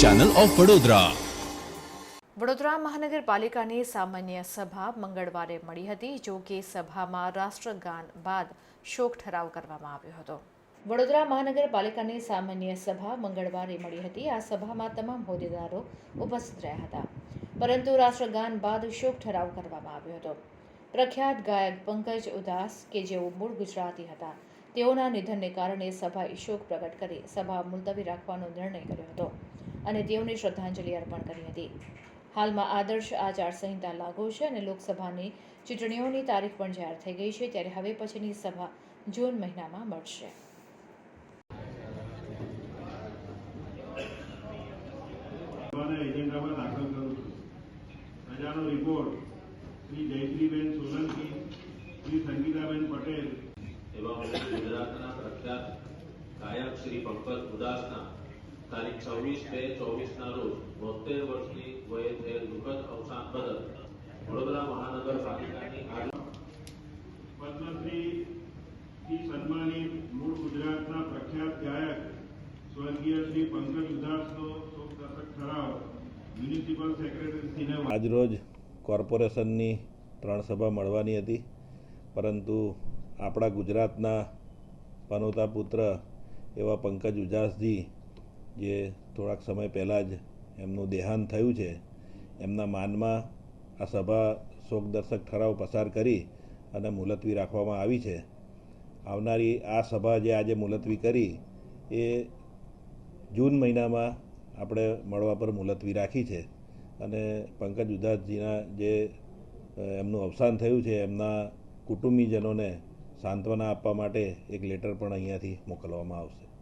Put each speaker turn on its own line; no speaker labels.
Channel of Vadodara
Vadodara મહાનગરપાલિકાની સામાન્ય સભા મંગળવારે મળી હતી, જો કે સભામાં રાષ્ટ્રગાન બાદ શોક ઠરાવ કરવામાં આવ્યો હતો. વડોદરા મહાનગરપાલિકાની સામાન્ય સભા મંગળવારે મળી હતી. આ સભામાં તમામ હોદ્દેદારો ઉપસ્થિત રહ્યા હતા. પરંતુ રાષ્ટ્રગાન બાદ શોક ઠરાવ કરવામાં આવ્યો હતો. પ્રખ્યાત ગાયક પંકજ ઉદાસ કે જેઓ મૂળ ગુજરાતી હતા તેઓના નિધનને કારણે સભાએ શોક પ્રગટ કરી. સભા મુલતવી રાખવાનો નિર્ણય કર્યો હતો અને તેઓને શ્રદ્ધાંજલિ અર્પણ કરી હતી. હાલમાં આદર્શ આચારસંહિતા લાગુ છે અને લોકસભાની ચૂંટણીઓની તારીખ પણ જાહેર થઈ ગઈ છે. ત્યારે હવે પછીની સભા જૂન મહિનામાં મળશે.
એજન્ડામાં દાખલ કરું છું. પ્રજાનો રિપોર્ટ શ્રી જયશ્રીબેન સોલંકી શ્રી સંગીતાબેન પટેલ.
એવા ગુજરાતના ગાયક શ્રી પંકજ ઉદાસના તારીખ છવ્વીસ બે ચોવીસના રોજ બોતેર વર્ષની વયે થયેલ દુઃખદ અવસાન બદલ વડોદરા મહાનગરપાલિકાની આગળ
પદ્મશ્રી થી સન્માનિત મૂળ ગુજરાતના પ્રખ્યાત ગાયક સ્વર્ગીય શ્રી પંકજ ઉદાસનો શોકદર્શક ઠરાવ મ્યુનિસિપલ સેક્રેટરીશ્રીને
આજરોજ કોર્પોરેશનની ત્રણ સભા મળવાની હતી પરંતુ આપણા ગુજરાતના પનોતા પુત્ર એવા પંકજ ઉજાસજી, જે થોડાક સમય પહેલાં જ એમનું દેહાંત થયું છે, એમના માનમાં આ સભા શોકદર્શક ઠરાવ પસાર કરી અને મુલતવી રાખવામાં આવી છે. આવનારી આ સભા જે આજે મુલતવી કરી, એ જૂન મહિનામાં આપણે મળવા પર મુલતવી રાખી છે. અને પંકજ ઉદાસજીના જે એમનું અવસાન થયું છે, એમના કુટુંબીજનોને સાંત્વના આપવા માટે એક લેટર પણ અહીંયાથી મોકલવામાં આવશે.